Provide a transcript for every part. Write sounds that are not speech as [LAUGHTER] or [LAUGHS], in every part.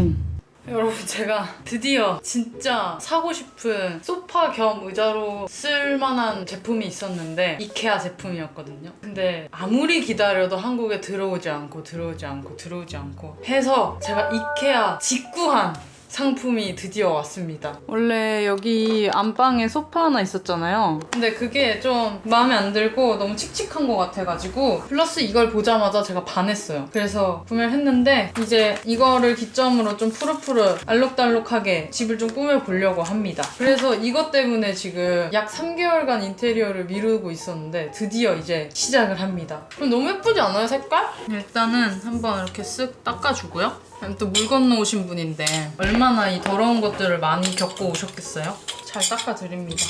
제품. 여러분 제가 드디어 진짜 사고 싶은 소파 겸 의자로 쓸만한 제품이 있었는데 이케아 제품이었거든요. 근데 아무리 기다려도 한국에 들어오지 않고 들어오지 않고 들어오지 않고 해서 제가 이케아 직구한 상품이 드디어 왔습니다. 원래 여기 안방에 소파 하나 있었잖아요. 근데 그게 좀 마음에 안 들고 너무 칙칙한 것 같아가지고 플러스 이걸 보자마자 제가 반했어요. 그래서 구매를 했는데 이제 이거를 기점으로 좀 푸르푸르 알록달록하게 집을 좀 꾸며보려고 합니다. 그래서 이것 때문에 지금 약 3개월간 인테리어를 미루고 있었는데 드디어 이제 시작을 합니다. 그럼 너무 예쁘지 않아요, 색깔? 일단은 한번 이렇게 쓱 닦아주고요. 또 물 건너 오신 분인데 얼마나 이 더러운 것들을 많이 겪고 오셨겠어요? 잘 닦아드립니다.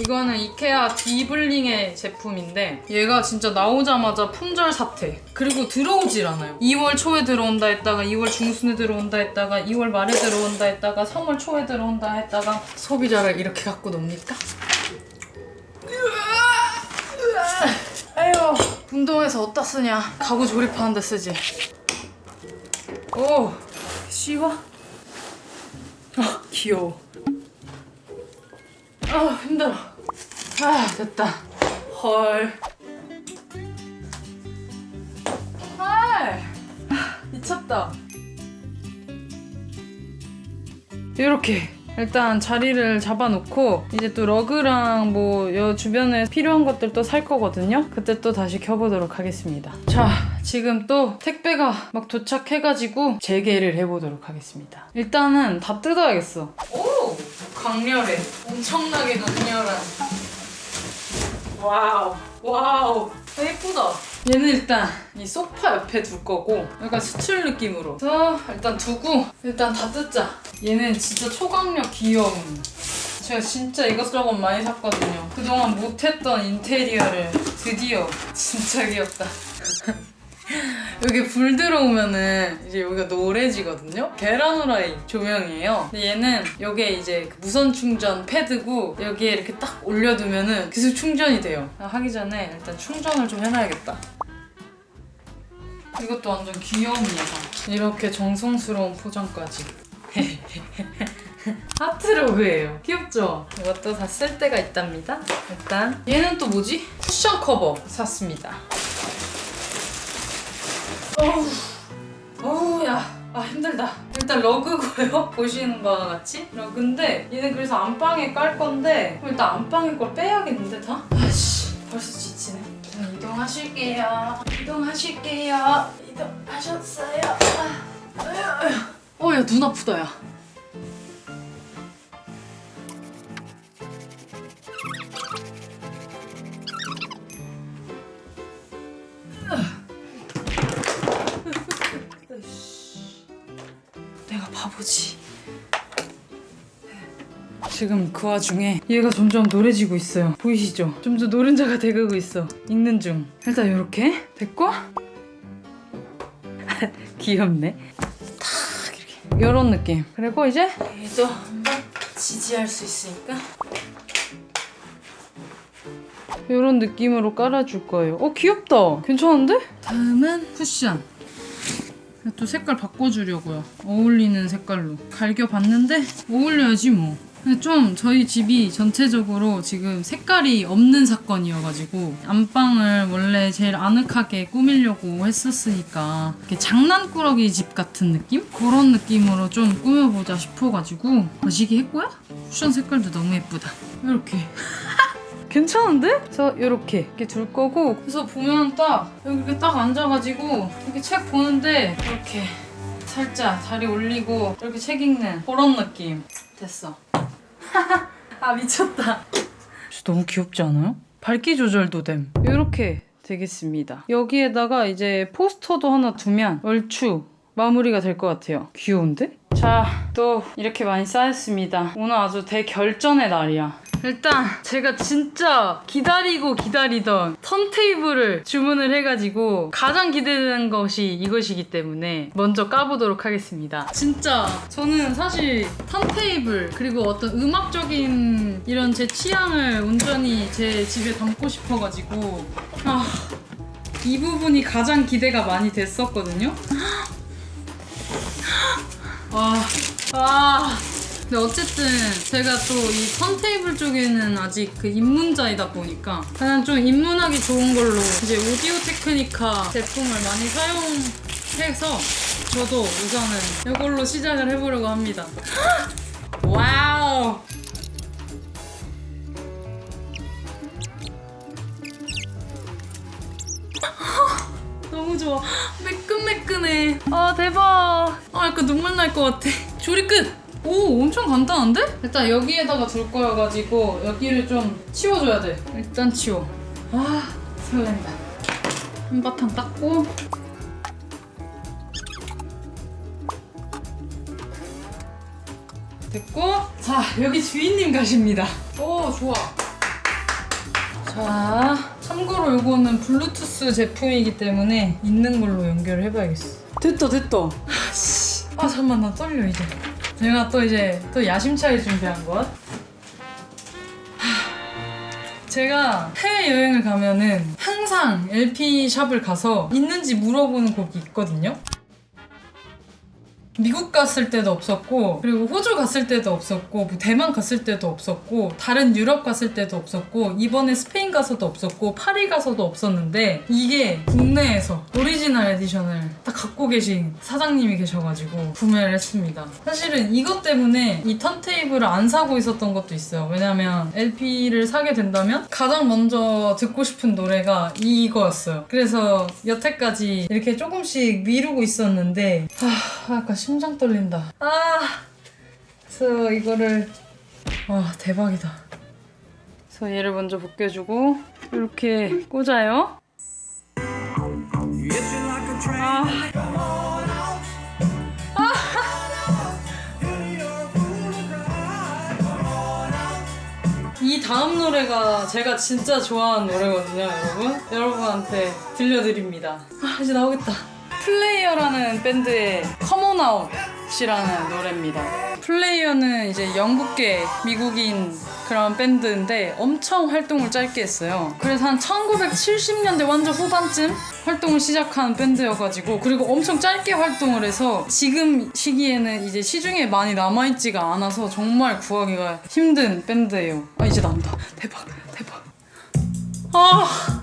이거는 이케아 디블링의 제품인데 얘가 진짜 나오자마자 품절 사태 그리고 들어오질 않아요 2월 초에 들어온다 했다가 2월 중순에 들어온다 했다가 2월 말에 들어온다 했다가 3월 초에 들어온다 했다가 소비자를 이렇게 갖고 놉니까? 아유 운동해서 어디다 쓰냐 가구 조립하는데 쓰지 오 쉬워? 아 귀여워. 아 힘들어. 아 됐다. 헐. 아, 미쳤다. 이렇게 일단 자리를 잡아놓고 이제 또 러그랑 뭐 여 주변에 필요한 것들 또살 거거든요. 그때 또 다시 켜보도록 하겠습니다. 자, 지금 또 택배가 막 도착해가지고 재개를 해보도록 하겠습니다. 일단은 다 뜯어야겠어. 오, 강렬해. 엄청나게 강렬한. 와우, 와우, 아, 예쁘다. 얘는 일단 이 소파 옆에 둘 거고 약간 수출 느낌으로 그래서 일단 두고 일단 다 뜯자 얘는 진짜 초강력 귀여움 제가 진짜 이것저것 많이 샀거든요 그동안 못했던 인테리어를 드디어 진짜 귀엽다 [LAUGHS] 여기 불 들어오면은 이제 여기가 노래지거든요. 계란 후라이 조명이에요. 근데 얘는 여기에 이제 그 무선 충전 패드고 여기에 이렇게 딱 올려두면은 계속 충전이 돼요. 하기 전에 일단 충전을 좀 해놔야겠다. 이것도 완전 귀여운 예상. 이렇게 정성스러운 포장까지. [LAUGHS] 하트로 그예요. 귀엽죠? 이것도 다 쓸 때가 있답니다. 일단 얘는 또 뭐지? 쿠션 커버 샀습니다. 어우, 어우, 야. 아, 힘들다. 일단 러그고요. [LAUGHS] 보시는 바와 같이. 러그인데, 얘는 그래서 안방에 깔 건데, 일단 안방에 걸 빼야겠는데, 다? 아씨, 벌써 지치네. 자, 이동하실게요. 이동하실게요. 이동하셨어요. 아. 어, 야, 눈 아프다, 야. [LAUGHS] 내가 바보지. 지금 그 와중에 얘가 점점 노래지고 있어요. 보이시죠? 점점 노른자가 돼가고 있어. 읽는 중. 일단 이렇게 됐고 [LAUGHS] 귀엽네. 탁 이렇게 이런 느낌. 그리고 이제 얘도 한번 지지할 수 있으니까 이런 느낌으로 깔아줄 거예요. 어 귀엽다. 괜찮은데? 다음은 쿠션. 또 색깔 바꿔주려고요. 어울리는 색깔로. 갈겨봤는데 어울려야지 뭐. 근데 좀 저희 집이 전체적으로 지금 색깔이 없는 사건이어가지고 안방을 원래 제일 아늑하게 꾸미려고 했었으니까 이렇게 장난꾸러기 집 같은 느낌? 그런 느낌으로 좀 꾸며보자 싶어가지고 거시기 했고요. 쿠션 색깔도 너무 예쁘다. 이렇게. [LAUGHS] 괜찮은데? 그래서 이렇게 이렇게 둘 거고 그래서 보면 딱 여기 이렇게 딱 앉아가지고 이렇게 책 보는데 이렇게 살짝 다리 올리고 이렇게 책 읽는 그런 느낌 됐어 [LAUGHS] 아 미쳤다. 너무 귀엽지 않아요? 밝기 조절도 됨. 이렇게 되겠습니다. 여기에다가 이제 포스터도 하나 두면 얼추 마무리가 될 것 같아요. 귀여운데? 자 또 이렇게 많이 쌓였습니다. 오늘 아주 대결전의 날이야 일단 제가 진짜 기다리고 기다리던 턴테이블을 주문을 해가지고 가장 기대되는 것이 이것이기 때문에 먼저 까보도록 하겠습니다. 진짜 저는 사실 턴테이블 그리고 어떤 음악적인 이런 제 취향을 온전히 제 집에 담고 싶어가지고 아, 이 부분이 가장 기대가 많이 됐었거든요. 와 [GASPS] 아 근데 어쨌든 제가 또 이 턴테이블 쪽에는 아직 그 입문자이다 보니까 그냥 좀 입문하기 좋은 걸로 이제 오디오 테크니카 제품을 많이 사용해서 저도 우선은 이걸로 시작을 해보려고 합니다. [GASPS] 와우! [GASPS] 너무 좋아. 매끈매끈해. 아, 대박. 아, 약간 눈물 날 것 같아. 조리 끝! 오, 엄청 간단한데? 일단 여기에다가 둘 거여가지고 여기를 좀 치워줘야 돼. 일단 치워. 아, 설렌다. 한바탕 닦고. 됐고. 자, 여기 주인님 가십니다. 오, 좋아. 자, 참고로 이거는 블루투스 제품이기 때문에 있는 걸로 연결을 해봐야겠어. 됐다, 됐다. 아, 씨. 아, 잠만, 나 떨려, 이제. 제가 또 이제 또 야심차게 준비한 것. 하, 제가 해외여행을 가면은 항상 LP 샵을 가서 있는지 물어보는 곡이 있거든요. 미국 갔을 때도 없었고 그리고 호주 갔을 때도 없었고 뭐 대만 갔을 때도 없었고 다른 유럽 갔을 때도 없었고 이번에 스페인 가서도 없었고 파리 가서도 없었는데 이게 국내에서 오리지널 에디션을 딱 갖고 계신 사장님이 계셔가지고 구매를 했습니다. 사실은 이것 때문에 이 턴테이블을 안 사고 있었던 것도 있어요. 왜냐면 LP를 사게 된다면 가장 먼저 듣고 싶은 노래가 이거였어요. 그래서 여태까지 이렇게 조금씩 미루고 있었는데 하, 약간 심장 떨린다. 아, 그래서 이거를 와 대박이다. 그래서 얘를 먼저 벗겨주고 이렇게 꽂아요. 아. 이 다음 노래가 제가 진짜 좋아하는 노래거든요, 여러분. 여러분한테 들려드립니다. 아, 이제 나오겠다. 플레이어라는 밴드의 On Out이라는 노래입니다. 플레이어는 이제 영국계 미국인 그런 밴드인데 엄청 활동을 짧게 했어요. 그래서 한 1970년대 완전 후반쯤 활동을 시작한 밴드여가지고 그리고 엄청 짧게 활동을 해서 지금 시기에는 이제 시중에 많이 남아있지가 않아서 정말 구하기가 힘든 밴드예요. 아 이제 나온다. 대박 대박. 아. 아.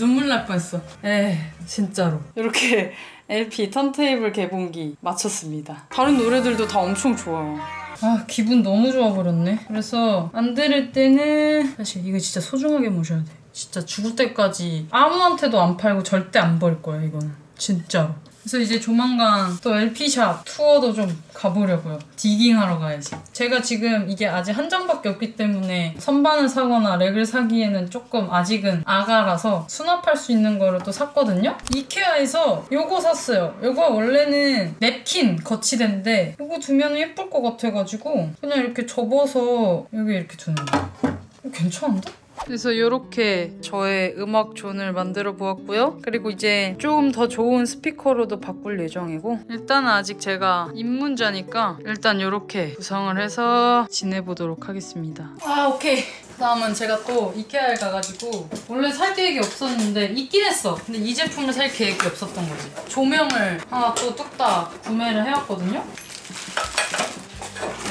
눈물 날 뻔했어. 에, 진짜로. 이렇게 [LAUGHS] LP 턴테이블 개봉기 마쳤습니다. 다른 노래들도 다 엄청 좋아요. 아, 기분 너무 좋아 버렸네. 그래서 안 들을 때는 사실 이거 진짜 소중하게 모셔야 돼. 진짜 죽을 때까지 아무한테도 안 팔고 절대 안 버릴 거야, 이거는. 진짜로. 그래서 이제 조만간 또 LP샵 투어도 좀 가보려고요. 디깅하러 가야지. 제가 지금 이게 아직 한 장밖에 없기 때문에 선반을 사거나 렉을 사기에는 조금 아직은 아가라서 수납할 수 있는 거를 또 샀거든요. 이케아에서 요거 샀어요. 요거 원래는 냅킨 거치대인데 요거 두면 예쁠 것 같아가지고 그냥 이렇게 접어서 여기 이렇게 두는 거. 괜찮은데? 그래서 이렇게 저의 음악 존을 만들어 보았고요. 그리고 이제 조금 더 좋은 스피커로도 바꿀 예정이고 일단은 아직 제가 입문자니까 일단 이렇게 구성을 해서 지내보도록 하겠습니다. 아 오케이. 다음은 제가 또 이케아에 가가지고 원래 살 계획이 없었는데 있긴 했어. 근데 이 제품을 살 계획이 없었던 거지. 조명을 하나 또 뚝딱 구매를 해왔거든요.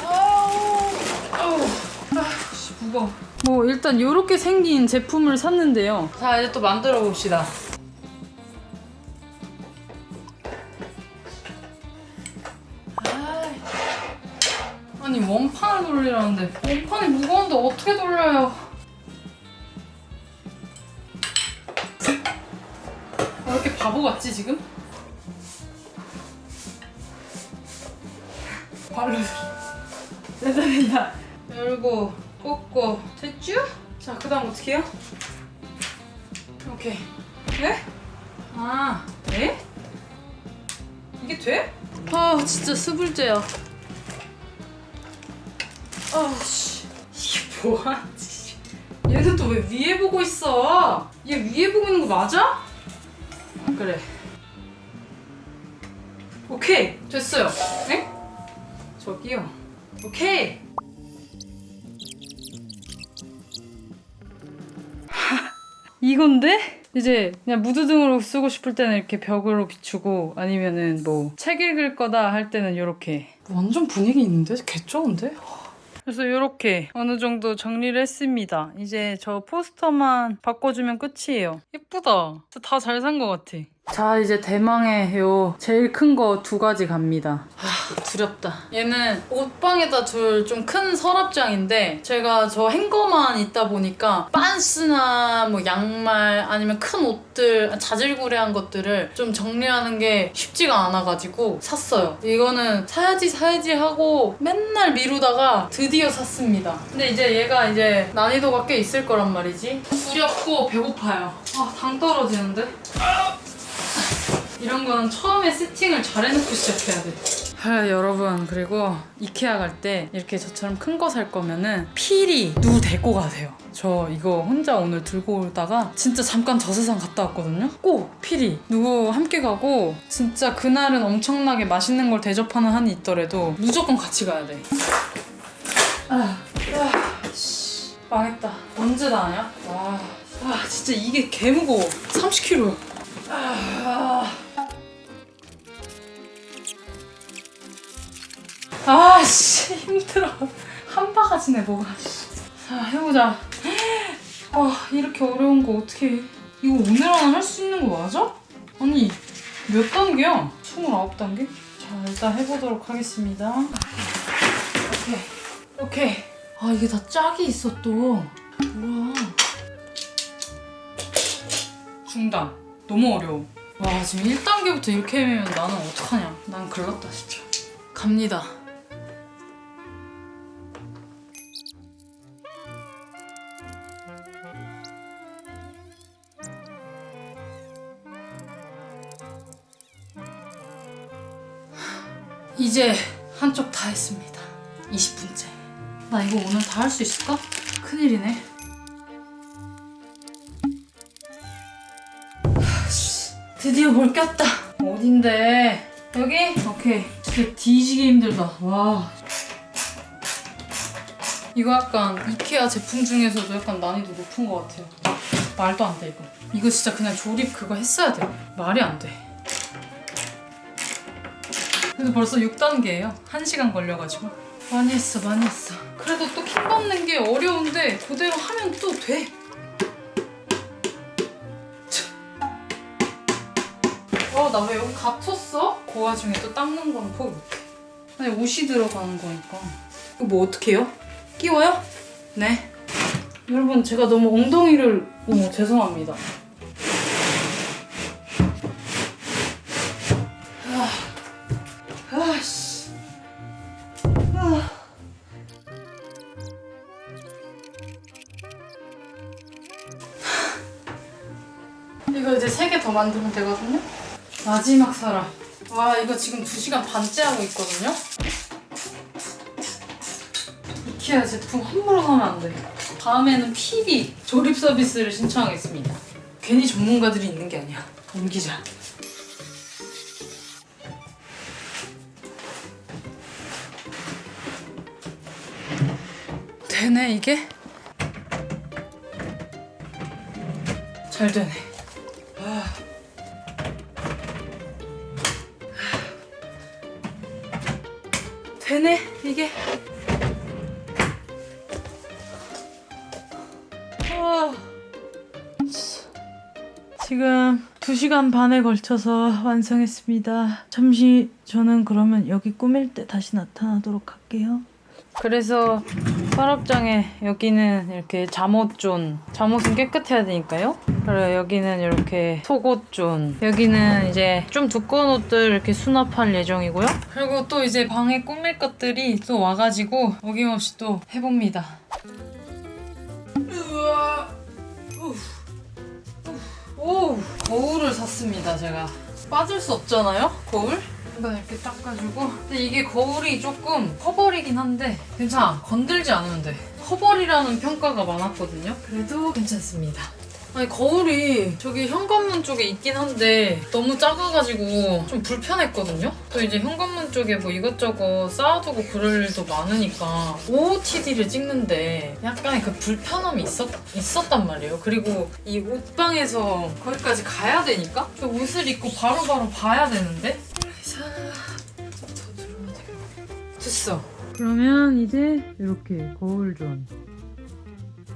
아우, 아우, 아, 씨, 무거워. 뭐 일단 이렇게 생긴 제품을 샀는데요. 자 이제 또 만들어 봅시다. 아니 원판으로 돌리라는데 원판이 무거운데 어떻게 돌려요? 왜 이렇게 바보 같지 지금? 발로 [LAUGHS] 됐다 됐다 열고 꽂고 됐죠? 자 그다음 어떻게 해요? 오케이 네? 아 네? 이게 돼? 아 진짜 스불제야 아씨 이게 뭐하지 얘는 또왜 위에 보고 있어 얘 위에 보고 있는 거 맞아? 그래 오케이 됐어요 네? 저기요 오케이 이건데? 이제 그냥 무드등으로 쓰고 싶을 때는 이렇게 벽으로 비추고 아니면은 뭐 책 읽을 거다 할 때는 이렇게 완전 분위기 있는데? 개쩌는데? 그래서 이렇게 어느 정도 정리를 했습니다. 이제 저 포스터만 바꿔주면 끝이에요. 예쁘다. 다 잘 산 것 같아. 자 이제 대망의 요 제일 큰 거 두 가지 갑니다. 아 두렵다. 얘는 옷방에다 둘 좀 큰 서랍장인데 제가 저 행거만 있다 보니까 빤스나 뭐 양말 아니면 큰 옷들 자질구레한 것들을 좀 정리하는 게 쉽지가 않아가지고 샀어요. 이거는 사야지 사야지 하고 맨날 미루다가 드디어 샀습니다. 근데 이제 얘가 이제 난이도가 꽤 있을 거란 말이지. 두렵고 배고파요. 아당 떨어지는데. 이런 거는 처음에 세팅을 잘 해놓고 시작해야 돼. 아, 여러분 그리고 이케아 갈 때 이렇게 저처럼 큰 거 살 거면은 필히 누구 데리고 가세요. 저 이거 혼자 오늘 들고 오다가 진짜 잠깐 저 세상 갔다 왔거든요. 꼭 필히 누구 함께 가고 진짜 그날은 엄청나게 맛있는 걸 대접하는 한이 있더라도 무조건 같이 가야 돼. 아, 아, 씨, 망했다. 언제 다 하냐? 와, 아 진짜 이게 개 무거워. 30kg. 아 씨 힘들어. 한 바가지네 뭐가. 자 해보자. 아 이렇게 어려운 거 어떻게 해? 이거 오늘 안에 할 수 있는 거 맞아? 아니 몇 단계야? 29단계? 자 일단 해보도록 하겠습니다. 오케이. 오케이. 아 이게 다 짝이 있어 또. 우와 중단. 너무 어려워. 와 지금 1단계부터 이렇게 해면 나는 어떡하냐? 난 글렀다 진짜. 갑니다 이제 한쪽 다 했습니다. 20분째. 나 이거 오늘 다 할 수 있을까? 큰일이네. 드디어 뭘 꼈다. 어딘데? 여기? 오케이. 진짜 뒤지게 힘들다. 와. 이거 약간 이케아 제품 중에서도 약간 난이도 높은 것 같아요. 말도 안 돼 이거. 이거 진짜 그냥 조립 그거 했어야 돼. 말이 안 돼 그래도 벌써 6단계예요. 1시간 걸려가지고. 많이 했어, 많이 했어. 그래도 또킹 받는 게 어려운데 그대로 하면 또 돼. 어, 나 왜 여기 갇혔어? 그 와중에 또 닦는 거는 포기 못해. 아니, 옷이 들어가는 거니까. 이거 뭐 어떻게 해요? 끼워요? 네. 여러분, 제가 너무 엉덩이를... 어머, 죄송합니다. 만들면 되거든요? 마지막 사람. 와, 이거 지금 2시간 반째 하고 있거든요? 이케아 제품 함부로 사면 안 돼. 다음에는 PD 조립 서비스를 신청하겠습니다. 괜히 전문가들이 있는 게 아니야. 옮기자. 되네 이게? 잘 되네. 되네 이게. 아. 지금 2시간 반에 걸쳐서 완성했습니다. 잠시 저는 그러면 여기 꾸밀 때 다시 나타나도록 할게요. 그래서 서랍장에 여기는 이렇게 잠옷존 잠옷은 깨끗해야 되니까요. 그리고 여기는 이렇게 속옷존 여기는 이제 좀 두꺼운 옷들 이렇게 수납할 예정이고요. 그리고 또 이제 방에 꾸밀 것들이 또 와가지고 어김없이 또 해봅니다. 우와. 우. 오 거울을 샀습니다 제가. 빠질 수 없잖아요 거울 이건 이렇게 닦아주고. 근데 이게 거울이 조금 커버리긴 한데 괜찮아. 건들지 않으면 돼. 커버리라는 평가가 많았거든요. 그래도 괜찮습니다. 아니 거울이 저기 현관문 쪽에 있긴 한데 너무 작아가지고 좀 불편했거든요. 또 이제 현관문 쪽에 뭐 이것저것 쌓아두고 그럴 일도 많으니까 OOTD를 찍는데 약간의 그 불편함이 있었, 있었단 말이에요. 그리고 이 옷방에서 거기까지 가야 되니까 그 옷을 입고 바로 바로 봐야 되는데 됐어 그러면 이제 이렇게 거울존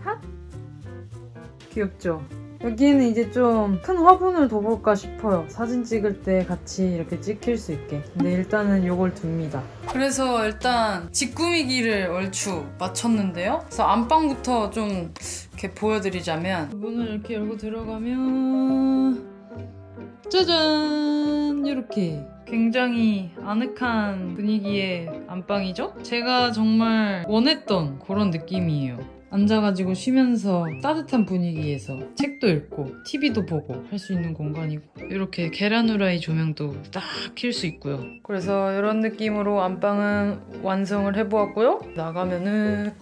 핫 귀엽죠? 여기는 이제 좀 큰 화분을 둬볼까 싶어요. 사진 찍을 때 같이 이렇게 찍힐 수 있게. 근데 일단은 이걸 둡니다. 그래서 일단 집 꾸미기를 얼추 마쳤는데요. 그래서 안방부터 좀 이렇게 보여드리자면 문을 이렇게 열고 들어가면 짜잔 이렇게 굉장히 아늑한 분위기의 안방이죠? 제가 정말 원했던 그런 느낌이에요. 앉아가지고 쉬면서 따뜻한 분위기에서 책도 읽고 TV도 보고 할 수 있는 공간이고 이렇게 계란 후라이 조명도 딱 킬 수 있고요. 그래서 이런 느낌으로 안방은 완성을 해보았고요. 나가면은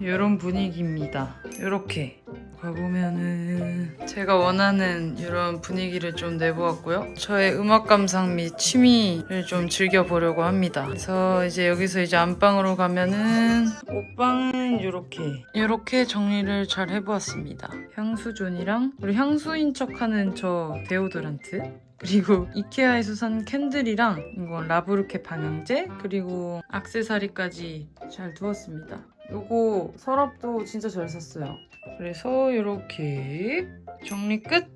이런 분위기입니다. 이렇게 가보면은 제가 원하는 이런 분위기를 좀 내보았고요. 저의 음악 감상 및 취미를 좀 즐겨보려고 합니다. 그래서 이제 여기서 이제 안방으로 가면은 옷방은 이렇게 이렇게 정리를 잘 해보았습니다. 향수존이랑 우리 향수인 척하는 저 데오드란트 그리고 이케아에서 산 캔들이랑 이거 라브르케 방향제 그리고 악세사리까지 잘 두었습니다. 요거 서랍도 진짜 잘 샀어요. 그래서 이렇게 정리 끝!